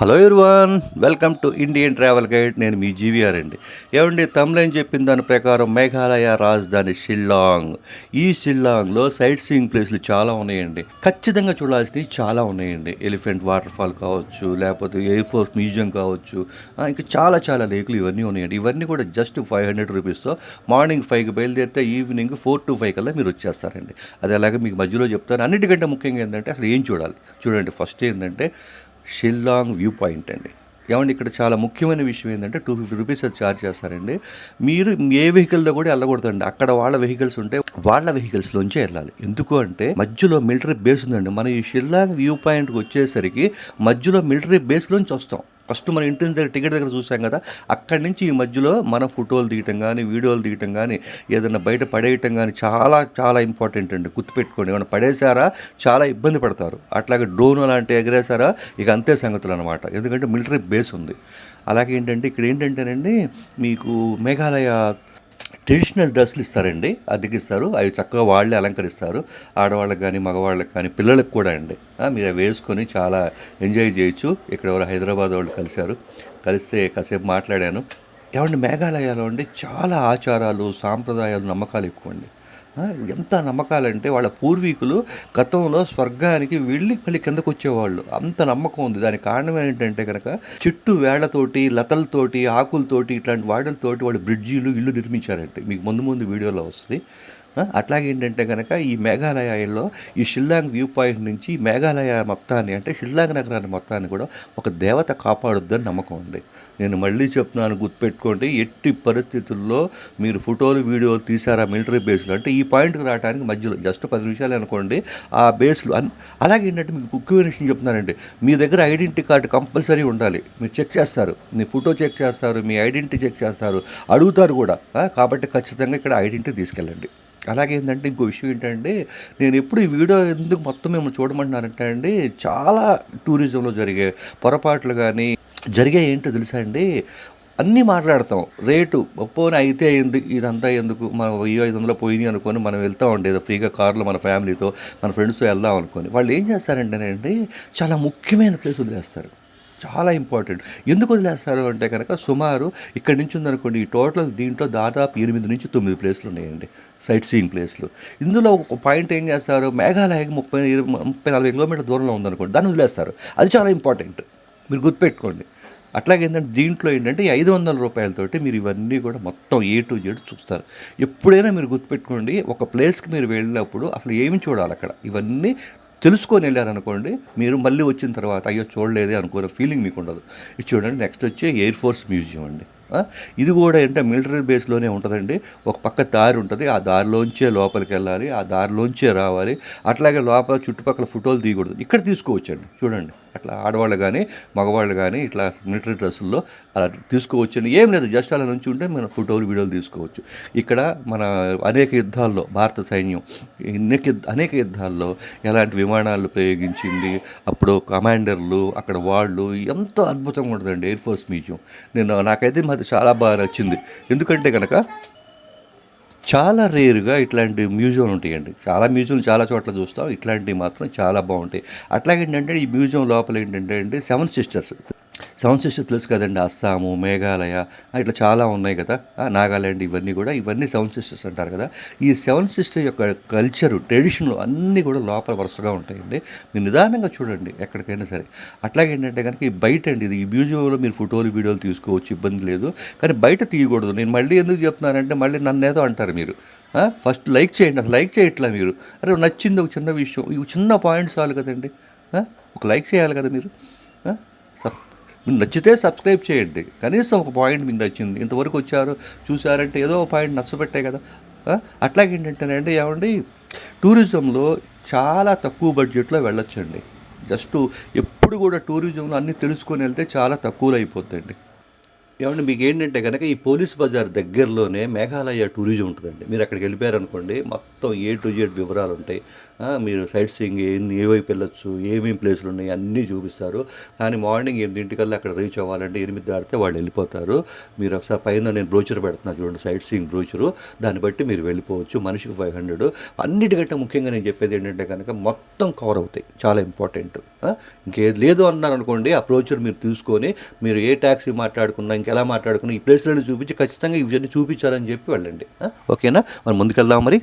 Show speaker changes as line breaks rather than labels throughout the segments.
Hello Irwan welcome to Indian travel guide. నేను మీ GVR అండి. ఏమండి తమ్లైన్ చెప్పిన దాని ప్రకారం మేఘాలయ రాజధాని షిల్లాంగ్. ఈ షిల్లాంగ్లో సైట్ సీయింగ్ ప్లేస్లు చాలా ఉన్నాయండి. ఖచ్చితంగా చూడాల్సినవి చాలా ఉన్నాయండి. ఎలిఫెంట్ వాటర్ ఫాల్ కావచ్చు లేకపోతే ఎయిర్ ఫోర్స్ మ్యూజియం కావచ్చు ఇంకా చాలా చాలా లేకులు ఇవన్నీ ఉన్నాయండి. ఇవన్నీ కూడా జస్ట్ ఫైవ్ హండ్రెడ్ రూపీస్తో మార్నింగ్ ఫైవ్కి బయలుదేరితే ఈవినింగ్ ఫోర్ టు ఫైవ్ కల్లా మీరు వచ్చేస్తారండి. అది అలాగే మీకు మధ్యలో చెప్తాను. అన్నిటికంటే ముఖ్యంగా ఏంటంటే అసలు ఏం చూడాలి? చూడండి ఫస్ట్ ఏంటంటే షిల్లాంగ్ వ్యూ పాయింట్ అండి. ఏమండి ఇక్కడ చాలా ముఖ్యమైన విషయం ఏంటంటే టూ ఫిఫ్టీ రూపీస్ అది ఛార్జ్ చేస్తారండి. మీరు ఏ వెహికల్లో కూడా వెళ్ళకూడదండి. అక్కడ వాళ్ళ వెహికల్స్ ఉంటే వాళ్ళ వెహికల్స్లోంచే వెళ్ళాలి. ఎందుకు అంటే మధ్యలో మిలిటరీ బేస్ ఉందండి. మనం ఈ షిల్లాంగ్ వ్యూ పాయింట్కి వచ్చేసరికి మధ్యలో మిలిటరీ బేస్లోంచి వస్తాం. ఫస్ట్ మన ఇంటి దగ్గర టికెట్ దగ్గర చూసాం కదా అక్కడి నుంచి ఈ మధ్యలో మన ఫోటోలు తీయటం కానీ వీడియోలు తీయటం కానీ ఏదైనా బయట పడేయటం కానీ చాలా చాలా ఇంపార్టెంట్ అండి. గుర్తుపెట్టుకోండి. ఏమైనా పడేసారా చాలా ఇబ్బంది పడతారు. అట్లాగే డ్రోన్ అలాంటి ఎగరేసారా ఇక అంతే సంగతులు అనమాట ఎందుకంటే మిలిటరీ బేస్ ఉంది. అలాగే ఏంటంటే ఇక్కడ ఏంటంటేనండి మీకు మేఘాలయ ట్రెడిషనల్ డ్రెస్సులు ఇస్తారండి. అద్దెకిస్తారు. అవి చక్కగా వాళ్ళే అలంకరిస్తారు. ఆడవాళ్ళకి కానీ మగవాళ్ళకి కానీ పిల్లలకు కూడా అండి. మీరు అవి వేసుకొని చాలా ఎంజాయ్ చేయొచ్చు. ఇక్కడ ఎవరు హైదరాబాద్ వాళ్ళు కలిశారు. కలిస్తే కాసేపు మాట్లాడాను. ఏమండి మేఘాలయాలో అండి చాలా ఆచారాలు సాంప్రదాయాలు నమ్మకాలు ఎక్కువ అండి ఎంత నమ్మకాలంటే వాళ్ళ పూర్వీకులు గతంలో స్వర్గానికి వెళ్ళి మళ్ళీ కిందకు వచ్చేవాళ్ళు అంత నమ్మకం ఉంది. దానికి కారణం ఏంటంటే కనుక చెట్టు వేళ్ళతోటి లతలతోటి ఆకులతోటి ఇట్లాంటి వాడలతోటి వాళ్ళు బ్రిడ్జీలు ఇల్లు నిర్మించారంటే. మీకు ముందు ముందు వీడియోలో వస్తుంది. అట్లాగే ఏంటంటే కనుక ఈ మేఘాలయలో ఈ షిల్లాంగ్ వ్యూ పాయింట్ నుంచి ఈ మేఘాలయ మొత్తాన్ని అంటే షిల్లాంగ్ నగరాన్ని మొత్తాన్ని కూడా ఒక దేవత కాపాడుద్దని నమ్మకం ఉంది నేను మళ్ళీ చెప్తున్నాను గుర్తుపెట్టుకోండి ఎట్టి పరిస్థితుల్లో మీరు ఫోటోలు వీడియోలు తీసారా మిలిటరీ బేస్లో? అంటే ఈ పాయింట్కి రావడానికి మధ్యలో జస్ట్ పది నిమిషాలు అనుకోండి ఆ బేస్లో అన్ అలాగే ఏంటంటే మీకు ముఖ్యమైన విషయం చెప్తున్నానండి. మీ దగ్గర ఐడెంటిటీ కార్డు కంపల్సరీ ఉండాలి. మీరు చెక్ చేస్తారు. మీ ఫోటో చెక్ చేస్తారు మీ ఐడెంటిటీ చెక్ చేస్తారు అడుగుతారు కూడా. కాబట్టి ఖచ్చితంగా ఇక్కడ ఐడెంటిటీ తీసుకెళ్ళండి. అలాగే ఏంటంటే ఇంకో విషయం ఏంటంటే నేను ఎప్పుడు ఈ వీడియో ఎందుకు మొత్తం మేము చూడమంటున్నానంటే అండి చాలా టూరిజంలో జరిగే పొరపాట్లు కానీ జరిగే ఏంటో తెలుసా అండి? అన్నీ మాట్లాడతాం. రేటు పోనీ అయితే అయింది ఇదంతా ఎందుకు? మనం వెయ్యి ఐదు వందలు పోయినాయి అనుకొని మనం వెళ్తాం అండి ఫ్రీగా కార్లో మన ఫ్యామిలీతో మన ఫ్రెండ్స్తో వెళ్దాం అనుకొని. వాళ్ళు ఏం చేస్తారంటేనండి చాలా ముఖ్యమైన ప్లేస్ వదిలేస్తారు. చాలా ఇంపార్టెంట్. ఎందుకు వదిలేస్తారు అంటే కనుక సుమారు ఇక్కడి నుంచి ఉందనుకోండి ఈ టోటల్ దీంట్లో దాదాపు ఎనిమిది నుంచి తొమ్మిది ప్లేస్లు ఉన్నాయండి సైట్ సీయింగ్ ప్లేస్లు. ఇందులో ఒక పాయింట్ ఏం చేస్తారు మేఘాలయకి ముప్పై ముప్పై నలభై కిలోమీటర్ దూరంలో ఉందనుకోండి దాన్ని వదిలేస్తారు. అది చాలా ఇంపార్టెంట్. మీరు గుర్తుపెట్టుకోండి. అట్లాగే ఏంటంటే దీంట్లో ఏంటంటే ఐదు వందల రూపాయలతోటి మీరు ఇవన్నీ కూడా మొత్తం ఏ టు జెడ్ చూస్తారు. ఎప్పుడైనా మీరు గుర్తుపెట్టుకోండి ఒక ప్లేస్కి మీరు వెళ్ళినప్పుడు అసలు ఏమి చూడాలి అక్కడ? ఇవన్నీ తెలుసుకొని వెళ్ళారనుకోండి మీరు మళ్ళీ వచ్చిన తర్వాత అయ్యో చూడలేదే అనుకునే ఫీలింగ్ మీకు ఉండదు. ఇది చూడండి నెక్స్ట్ వచ్చి ఎయిర్ ఫోర్స్ మ్యూజియం అండి. ఇది కూడా ఏంటంటే మిలిటరీ బేస్లోనే ఉంటుందండి. ఒక పక్క దారి ఉంటుంది ఆ దారిలోంచే లోపలికి వెళ్ళాలి ఆ దారిలోంచే రావాలి. అట్లాగే లోపల చుట్టుపక్కల ఫోటోలు తీయకూడదు. ఇక్కడ తీసుకోవచ్చండి. చూడండి. అట్లా ఆడవాళ్ళు కానీ మగవాళ్ళు కానీ ఇట్లా మిలిటరీ డ్రెస్సుల్లో అలా తీసుకోవచ్చండి. ఏం లేదు. జస్ట్ అలా నుంచి ఉంటే మన ఫోటోలు వీడియోలు తీసుకోవచ్చు. ఇక్కడ మన అనేక యుద్ధాల్లో భారత సైన్యం అనేక అనేక యుద్ధాల్లో ఎలాంటి విమానాలు ప్రయోగించింది అప్పుడు కమాండర్లు అక్కడ వాళ్ళు ఎంతో అద్భుతంగా ఉంటుందండి. ఎయిర్ ఫోర్స్ మ్యూజియం నేను నాకైతే అది చాలా బాగా నచ్చింది. ఎందుకంటే కనుక చాలా రేరుగా ఇట్లాంటి మ్యూజియంలు ఉంటాయండి. చాలా మ్యూజియం చాలా చోట్ల చూస్తాం. ఇట్లాంటివి మాత్రం చాలా బాగుంటాయి. అట్లాగేంటంటే ఈ మ్యూజియం లోపల ఏంటంటే అండి సెవెన్ సిస్టర్స్. సౌండ్ సిస్టర్స్ తెలుసు కదండి. అస్సాము మేఘాలయ ఇట్లా చాలా ఉన్నాయి కదా. నాగాల్యాండ్ ఇవన్నీ కూడా ఇవన్నీ సెవెన్ సిస్టర్స్ అంటారు కదా. ఈ సెవెన్ సిస్టర్ యొక్క కల్చరు ట్రెడిషన్లు అన్నీ కూడా లోపల వరుసగా ఉంటాయండి. మీరు నిదానంగా చూడండి ఎక్కడికైనా సరే. అట్లాగే ఏంటంటే కనుక ఈ బయట అండి ఇది ఈ మ్యూజియంలో మీరు ఫోటోలు వీడియోలు తీసుకోవచ్చు ఇబ్బంది లేదు. కానీ బయట తీయకూడదు. నేను మళ్ళీ ఎందుకు చెప్తున్నానంటే మళ్ళీ నన్ను ఏదో అంటారు మీరు. ఫస్ట్ లైక్ చేయండి. అసలు లైక్ చేయట్లా మీరు? అరే నచ్చింది ఒక చిన్న విషయం. ఇవి చిన్న పాయింట్స్ చాలు కదండి. ఒక లైక్ చేయాలి కదా మీరు? ఆ, సబ్ నచ్చితే సబ్స్క్రైబ్ చేయండి. కనీసం ఒక పాయింట్ మీకు నచ్చింది. ఇంతవరకు వచ్చారు చూసారంటే ఏదో ఒక పాయింట్ నచ్చబెట్టే కదా. ఆ, అట్లాగే ఏంటంటేనండి ఏమండి టూరిజంలో చాలా తక్కువ బడ్జెట్లో వెళ్ళొచ్చండి. జస్ట్ ఎప్పుడు కూడా టూరిజంలో అన్నీ తెలుసుకొని వెళ్తే చాలా తక్కువలో అయిపోతుందండి ఏమంటే మీకు ఏంటంటే కనుక ఈ పోలీస్ బజార్ దగ్గరలోనే మేఘాలయ టూరిజం ఉంటుందండి. మీరు అక్కడికి వెళ్ళిపోయారనుకోండి మొత్తం ఏ టు జెడ్ వివరాలు ఉంటాయి. మీరు సైట్ సీయింగ్ ఎన్ని ఏ వైపు వెళ్ళొచ్చు ఏమేమి ప్లేసులు ఉన్నాయి అన్నీ చూపిస్తారు. కానీ మార్నింగ్ ఎనిమిదింటికల్లా అక్కడ రీచ్ అవ్వాలంటే ఎనిమిది దాటితే వాళ్ళు వెళ్ళిపోతారు. మీరు ఒకసారి పైన నేను బ్రోచర్ పెడుతున్నా చూడండి సైట్ సీయింగ్ బ్రోచరు. దాన్ని బట్టి మీరు వెళ్ళిపోవచ్చు మనిషికి ఫైవ్ హండ్రెడ్. అన్నిటికంటే ముఖ్యంగా నేను చెప్పేది ఏంటంటే కనుక మొత్తం కవర్ అవుతాయి చాలా ఇంపార్టెంట్. ఇంకేది లేదు అన్నారు అనుకోండి ఆ బ్రోచర్ మీరు తీసుకొని మీరు ఏ ట్యాక్సీ మాట్లాడుకున్నా ఇంకెలా మాట్లాడుకున్నా ఈ ప్లేస్లను చూపించి ఖచ్చితంగా ఇవన్నీ చూపించాలని చెప్పి వెళ్ళండి. ఓకేనా? మనం ముందుకెళ్దాం మరి.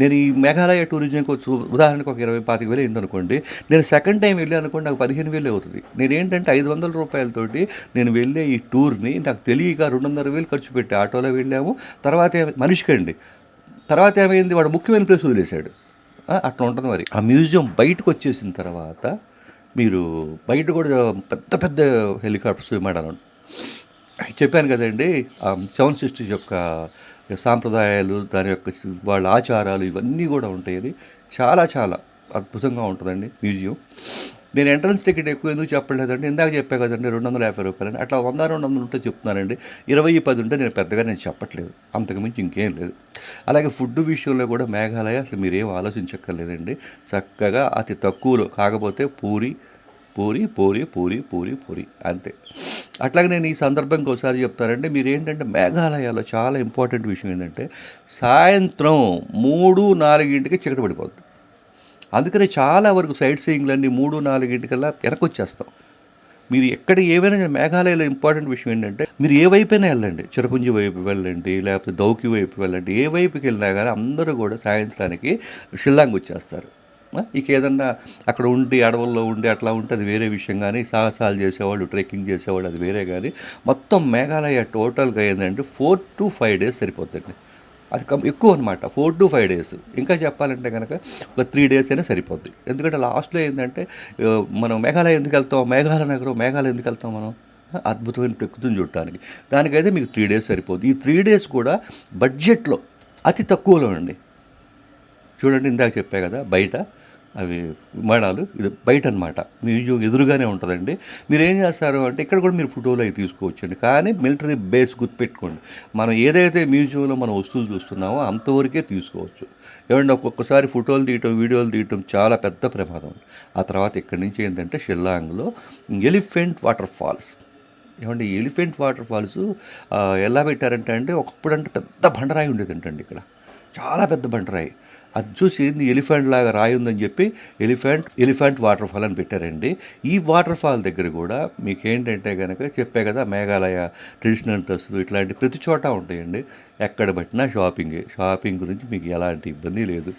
నేను ఈ మేఘాలయ టూరిజంకి వచ్చి ఉదాహరణకు ఒక ఇరవై పాతిక వేలు అయింది అనుకోండి నేను సెకండ్ టైం వెళ్ళి అనుకోండి నాకు పదిహేను వేలు అవుతుంది. నేను ఏంటంటే ఐదు వందల రూపాయలతోటి నేను వెళ్ళే ఈ టూర్ని నాకు తెలియక రెండున్నర వేలు ఖర్చు పెట్టి ఆటోలో వెళ్ళాము. తర్వాత మనిషికండి తర్వాత ఏమైంది? వాడు ముఖ్యమైన ప్లేస్ వదిలేశాడు. అట్లా ఉంటుంది మరి. ఆ మ్యూజియం బయటకు వచ్చేసిన తర్వాత మీరు బయట కూడా పెద్ద పెద్ద హెలికాప్టర్స్ విమానాలు. చెప్పాను కదండి సెవెన్ సిస్టర్స్ యొక్క సాంప్రదాయాలు దాని యొక్క వాళ్ళ ఆచారాలు ఇవన్నీ కూడా ఉంటాయని చాలా చాలా అద్భుతంగా ఉంటుందండి మ్యూజియం. నేను ఎంట్రన్స్ టికెట్ ఎక్కువ ఎందుకు చెప్పలేదండి ఇందాక చెప్పా కదండి రెండు వందల యాభై రూపాయలని. అట్లా వంద రెండు వందలు ఉంటే చెప్తున్నానండి. ఇరవై పది ఉంటే నేను పెద్దగా నేను చెప్పట్లేదు. అంతకుమించి ఇంకేం లేదు. అలాగే ఫుడ్ విషయంలో కూడా మేఘాలయ అసలు మీరేం ఆలోచించక్కర్లేదండి. చక్కగా అతి తక్కువలో కాకపోతే పూరి పూరి పూరి పూరి పూరి పూరి. అంతే. అట్లాగే నేను ఈ సందర్భంగా ఒకసారి చెప్తానంటే మీరు ఏంటంటే మేఘాలయాలో చాలా ఇంపార్టెంట్ విషయం ఏంటంటే సాయంత్రం మూడు నాలుగింటికి చీకటి పడిపోద్ది. అందుకనే చాలా వరకు సైట్ సీయింగ్లన్నీ మూడు నాలుగింటికల్లా వెనకొచ్చేస్తాం మీరు ఎక్కడ ఏవైనా మేఘాలయలో ఇంపార్టెంట్ విషయం ఏంటంటే మీరు ఏ వైపైనా వెళ్ళండి. చిరపుంజి వైపు వెళ్ళండి లేకపోతే దౌకి వైపు వెళ్ళండి. ఏ వైపుకి వెళ్ళినా కానీ అందరూ కూడా సాయంత్రానికి షిల్లాంగ్ వచ్చేస్తారు. ఇక ఏదన్నా అక్కడ ఉండి అడవుల్లో ఉండి అట్లా ఉంటే అది వేరే విషయం కానీ సాహసాలు చేసేవాళ్ళు ట్రెక్కింగ్ చేసేవాళ్ళు అది వేరే కానీ మొత్తం మేఘాలయ టోటల్గా ఏంటంటే ఫోర్ టు ఫైవ్ డేస్ సరిపోతుంది అది కం ఎక్కువ అనమాట ఫోర్ టు ఫైవ్ డేస్. ఇంకా చెప్పాలంటే కనుక ఒక త్రీ డేస్ అయినా సరిపోద్ది. ఎందుకంటే లాస్ట్లో ఏంటంటే మనం మేఘాలయ ఎందుకు వెళ్తాం మేఘాలయ నగరం మేఘాలయ ఎందుకు వెళ్తాం మనం? అద్భుతమైన ప్రకృతిని చూడటానికి. దానికైతే మీకు త్రీ డేస్ సరిపోద్ది. ఈ త్రీ డేస్ కూడా బడ్జెట్లో అతి తక్కువలో అండి. చూడండి ఇందాక చెప్పా కదా బయట అవి విమానాలు ఇది బయట అనమాట మ్యూజియం ఎదురుగానే ఉంటుందండి. మీరు ఏం చేస్తారు అంటే ఇక్కడ కూడా మీరు ఫోటోలు అవి తీసుకోవచ్చండి. కానీ మిలిటరీ బేస్ గుర్తుపెట్టుకోండి. మనం ఏదైతే మ్యూజియంలో మనం వస్తువులు చూస్తున్నామో అంతవరకే తీసుకోవచ్చు. ఏమంటే ఒక్కొక్కసారి ఫోటోలు తీయటం వీడియోలు తీయటం చాలా పెద్ద ప్రమాదం ఆ తర్వాత ఇక్కడి నుంచి ఏంటంటే షిల్లాంగ్లో ఎలిఫెంట్ వాటర్ ఫాల్స్. ఏమంటే ఎలిఫెంట్ వాటర్ ఫాల్స్ ఎలా పెట్టారంటే అంటే ఒకప్పుడు అంటే పెద్ద బండరాయి ఉండేది ఉండేదంటండి ఇక్కడ. చాలా పెద్ద బండరాయి. అది చూసి ఎలిఫెంట్ లాగా రాయి ఉందని చెప్పి ఎలిఫెంట్ ఎలిఫెంట్ వాటర్ ఫాల్ అని పెట్టారండి. ఈ వాటర్ ఫాల్ దగ్గర కూడా మీకు ఏంటంటే కనుక చెప్పే కదా మేఘాలయ ట్రెడిషనల్ డ్రెస్సులు ఇట్లాంటి ప్రతి చోట ఉంటాయండి. ఎక్కడ పట్టినా షాపింగ్. షాపింగ్ గురించి మీకు ఎలాంటి ఇబ్బంది లేదు.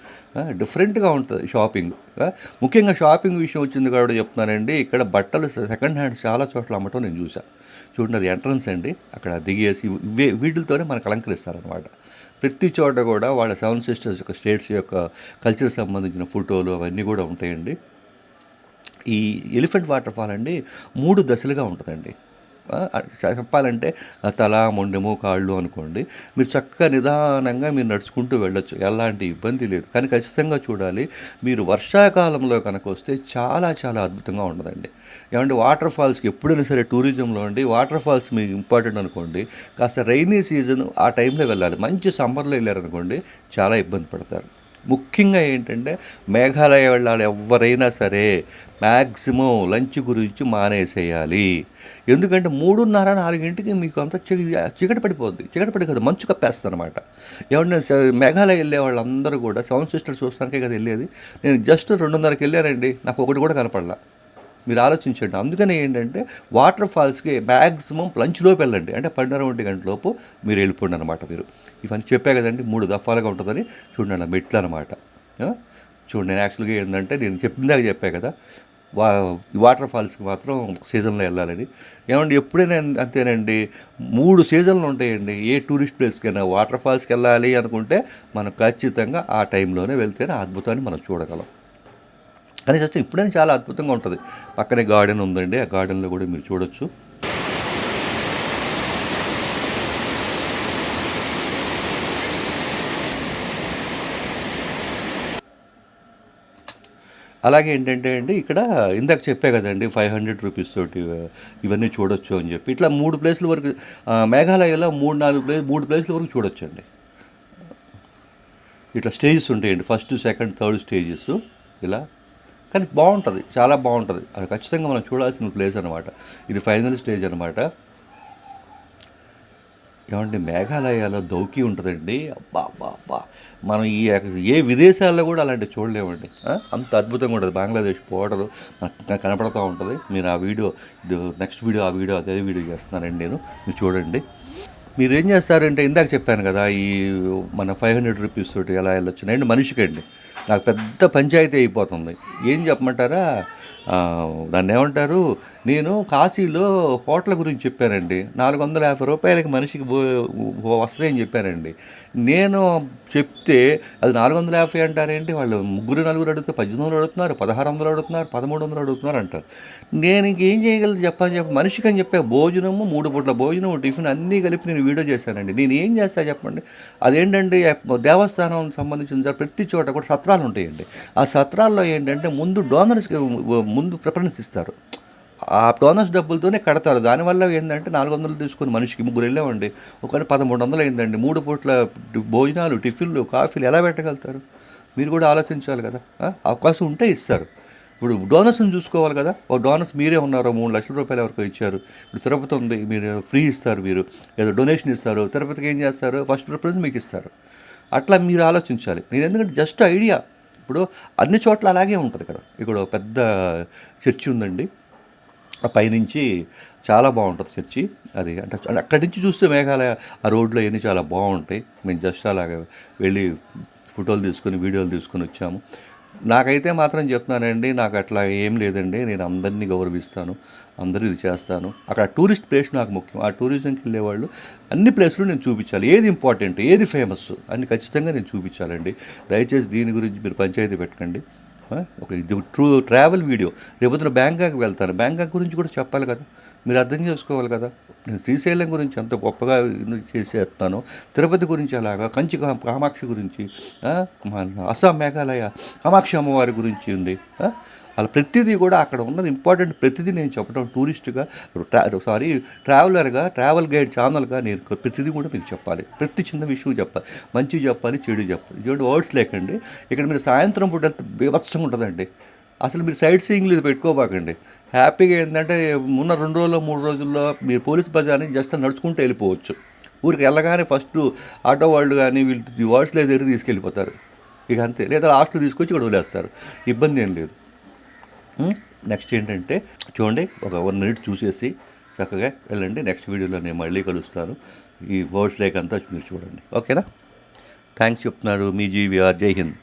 డిఫరెంట్గా ఉంటుంది షాపింగ్. ముఖ్యంగా షాపింగ్ విషయం వచ్చింది కాబట్టి చెప్తున్నానండి. ఇక్కడ బట్టలు సెకండ్ హ్యాండ్ చాలా చోట్ల అమ్మటం నేను చూసాను చూడండి అది ఎంట్రన్స్ అండి. అక్కడ దిగేసి ఇవే వీటితోనే మనకు అలంకరిస్తారనమాట ప్రతి చోట కూడా వాళ్ళ సెవెన్ సిస్టర్స్ యొక్క స్టేట్స్ యొక్క కల్చర్ సంబంధించిన ఫోటోలు అవన్నీ కూడా ఉంటాయండి. ఈ ఎలిఫెంట్ వాటర్ ఫాల్ అండి మూడు దశలుగా ఉంటుందండి. చెప్పాలంటే తల మొండెము కాళ్ళు అనుకోండి మీరు చక్కగా నిదానంగా మీరు నడుచుకుంటూ వెళ్ళొచ్చు. ఎలాంటి ఇబ్బంది లేదు. కానీ ఖచ్చితంగా చూడాలి మీరు వర్షాకాలంలో కనుక వస్తే చాలా చాలా అద్భుతంగా ఉండదండి. ఏమంటే వాటర్ ఫాల్స్కి ఎప్పుడైనా సరే టూరిజంలో అండి వాటర్ ఫాల్స్ మీకు ఇంపార్టెంట్ అనుకోండి కాస్త రైనీ సీజన్ ఆ టైంలో వెళ్ళాలి. మంచి సమ్మర్లో వెళ్ళారనుకోండి చాలా ఇబ్బంది పడతారు. ముఖ్యంగా ఏంటంటే మేఘాలయ వెళ్ళాలి ఎవరైనా సరే మ్యాక్సిమం లంచ్ గురించి మానేసేయాలి. ఎందుకంటే మూడున్నర నాలుగింటికి మీకు అంత చి- చీకటి పడిపోద్ది. చీకటి పడి కదా మంచు కప్పేస్తుంది అనమాట ఎవరైనా మేఘాలయ వెళ్ళే వాళ్ళందరూ కూడా సెవెన్ సిస్టర్స్ చూస్తానికే కదా వెళ్ళేది. నేను జస్ట్ రెండున్నరకి వెళ్ళానండి. నాకు ఒకటి కూడా కనపడలా. మీరు ఆలోచించండి అందుకనే ఏంటంటే వాటర్ ఫాల్స్కి మ్యాక్సిమం లంచ్లోపు వెళ్ళండి. అంటే పన్నెండు ఒంటి గంటలోపు మీరు వెళ్ళిపోండి అనమాట మీరు. ఇవన్నీ చెప్పే కదండి మూడు దఫాలుగా ఉంటుందని చూడండి మెట్లు అనమాట చూడండి నేను యాక్చువల్గా ఏంటంటే నేను చెప్పిందాక చెప్పా కదా వా వాటర్ ఫాల్స్కి మాత్రం సీజన్లో వెళ్ళాలని. ఏమండి ఎప్పుడైనా అంతేనండి మూడు సీజన్లు ఉంటాయండి. ఏ టూరిస్ట్ ప్లేస్కైనా వాటర్ ఫాల్స్కి వెళ్ళాలి అనుకుంటే మనం ఖచ్చితంగా ఆ టైంలోనే వెళ్తేనే అద్భుతాన్ని మనం చూడగలం. కానీ చూస్తే ఇప్పుడైనా చాలా అద్భుతంగా ఉంటుంది. పక్కనే గార్డెన్ ఉందండి ఆ గార్డెన్లో కూడా మీరు చూడొచ్చు. అలాగే ఏంటంటే అండి ఇక్కడ ఇందాక చెప్పే కదండి ఫైవ్ హండ్రెడ్ రూపీస్ తోటి ఇవన్నీ చూడొచ్చు అని చెప్పి. ఇట్లా మూడు ప్లేసుల వరకు మేఘాలయలో మూడు నాలుగు ప్లేస్ మూడు ప్లేసుల వరకు చూడొచ్చు అండి ఇట్లా స్టేజెస్ ఉంటాయండి ఫస్ట్ సెకండ్ థర్డ్ స్టేజెస్ ఇలా. కానీ బాగుంటుంది చాలా బాగుంటుంది. అది ఖచ్చితంగా మనం చూడాల్సిన ప్లేస్ అనమాట ఇది ఫైనల్ స్టేజ్ అనమాట ఏమంటే మేఘాలయాలో దౌకి ఉంటుందండి. అబ్బా అబ్బా అబ్బా. మనం ఈ ఏ విదేశాల్లో కూడా అలాంటివి చూడలేమండి. అంత అద్భుతంగా ఉంటుంది. బంగ్లాదేశ్ బోర్డర్ మనకు కనపడుతూ ఉంటుంది. మీరు ఆ వీడియో నెక్స్ట్ వీడియో ఆ వీడియో అదే వీడియో చేస్తున్నానండి నేను. మీరు చూడండి. మీరు ఏం చేస్తారంటే ఇందాక చెప్పాను కదా ఈ మన ఫైవ్ హండ్రెడ్ రూపీస్ తోటి ఎలా వెళ్ళొచ్చు? అండి మనిషికండి. నాకు పెద్ద పంచాయతీ అయిపోతుంది. ఏం చెప్పమంటారా? దాన్ని ఏమంటారు? నేను కాశీలో హోటల్ గురించి చెప్పానండి. నాలుగు వందల యాభై రూపాయలకి మనిషికి బో- వస్తాయని చెప్పానండి. నేను చెప్తే అది నాలుగు వందల యాభై అంటారేంటి? వాళ్ళు ముగ్గురు నలుగురు అడిగితే పద్దెనిమిది వందలు అడుగుతున్నారు పదహారు వందలు అడుగుతున్నారు పదమూడు వందలు అడుగుతున్నారు అంటారు. నేను ఇంకేం చేయగలను చెప్పని చెప్పి. మనిషికి అని చెప్పే భోజనము మూడు పూట్ల భోజనము టిఫిన్ అన్నీ కలిపి నేను వీడియో చేశానండి. నేను ఏం చేస్తా చెప్పండి? అదేంటంటే దేవస్థానం సంబంధించిన ప్రతి చోట కూడా సత్రాలు ఉంటాయండి. ఆ సత్రాల్లో ఏంటంటే ముందు డోనర్స్కి ముందు ప్రిఫరెన్స్ ఇస్తారు. ఆ టోనస్ డబ్బులతోనే కడతారు. దానివల్ల ఏంటంటే నాలుగు వందలు తీసుకొని మనిషికి ముగ్గురు వెళ్ళామండి. ఒకరి పదమూడు వందలు అయిందండి. మూడు పూట్ల భోజనాలు టిఫిన్లు కాఫీలు ఎలా పెట్టగలుగుతారు? మీరు కూడా ఆలోచించాలి కదా. అవకాశం ఉంటే ఇస్తారు. ఇప్పుడు డోనర్స్ని చూసుకోవాలి కదా. ఒక డోనర్స్ మీరే ఉన్నారు మూడు లక్షల రూపాయలు ఎవరికో ఇచ్చారు. ఇప్పుడు తిరుపతి ఉంది. మీరు ఫ్రీ ఇస్తారు మీరు. ఏదో డొనేషన్ ఇస్తారు. తిరుపతికి ఏం చేస్తారు? ఫస్ట్ ప్రిఫరెన్స్ మీకు ఇస్తారు. అట్లా మీరు ఆలోచించాలి. నేను ఎందుకంటే జస్ట్ ఐడియా ఇప్పుడు అన్ని చోట్ల అలాగే ఉంటుంది కదా. ఇక్కడ ఒక పెద్ద చర్చి ఉందండి. పైనుంచి చాలా బాగుంటుంది చర్చి. అది అంటే అక్కడి నుంచి చూస్తే మేఘాలయ ఆ రోడ్లో అన్నీ చాలా బాగుంటాయి. మేము జస్ట్ అలాగా వెళ్ళి ఫోటోలు తీసుకొని వీడియోలు తీసుకొని వచ్చాము. నాకైతే మాత్రం చెప్తున్నానండి నాకు అట్లా ఏం లేదండి. నేను అందరినీ గౌరవిస్తాను అందరూ ఇది చేస్తాను. అక్కడ టూరిస్ట్ ప్లేస్ నాకు ముఖ్యం. ఆ టూరిజంకి వెళ్ళేవాళ్ళు అన్ని ప్లేసులు నేను చూపించాలి. ఏది ఇంపార్టెంట్ ఏది ఫేమస్ అని ఖచ్చితంగా నేను చూపించాలండి. దయచేసి దీని గురించి మీరు పంచాయతీ పెట్టకండి. ఒక ఇది ట్రూ ట్రావెల్ వీడియో రేపొద్దున బ్యాంకాక్ వెళ్తాను బ్యాంకాక్ గురించి కూడా చెప్పాలి కదా. మీరు అర్థం చేసుకోవాలి కదా. నేను శ్రీశైలం గురించి ఎంత గొప్పగా చేసేస్తాను తిరుపతి గురించి అలాగా కంచి కామాక్షి గురించి అస్సాం మేఘాలయ కామాక్షి అమ్మవారి గురించి ఉంది అలా ప్రతిదీ కూడా అక్కడ ఉన్నది ఇంపార్టెంట్ ప్రతిదీ నేను చెప్పడం టూరిస్ట్గా ట్రా సారీ ట్రావెలర్గా ట్రావెల్ గైడ్ ఛానల్గా నేను ప్రతిదీ కూడా మీకు చెప్పాలి. ప్రతి చిన్న విషయం చెప్పాలి మంచి చెప్పాలి చెడు చెప్పాలి. ఇటువంటి వర్డ్స్ లేకండి. ఇక్కడ మీరు సాయంత్రం పూట ఎంత బీభత్సంగా ఉంటుందండి. అసలు మీరు సైడ్ సీయింగ్లు ఇది పెట్టుకోబాకండి. హ్యాపీగా ఏంటంటే ఉన్న రెండు రోజుల్లో మూడు రోజుల్లో మీరు పోలీస్ బజార్ని జస్ట్ నడుచుకుంటూ వెళ్ళిపోవచ్చు. ఊరికి వెళ్ళగానే ఫస్ట్ ఆటో వాళ్ళు కానీ వీళ్ళు వర్డ్స్లో దగ్గర తీసుకెళ్ళిపోతారు. ఇక అంతే. లేదా హాస్టల్ తీసుకొచ్చి ఇక్కడ వదిలేస్తారు. ఇబ్బంది ఏం లేదు. Hmm? నెక్స్ట్ ఏంటంటే చూడండి ఒక వన్ మినిట్ చూసేసి చక్కగా వెళ్ళండి. నెక్స్ట్ వీడియోలో నేను మళ్ళీ కలుస్తాను. ఈ వర్డ్స్ లేకంతా మీరు చూడండి. ఓకేనా థ్యాంక్స్ చెప్తున్నాడు మీ జీవీఆర్ జై హింద్.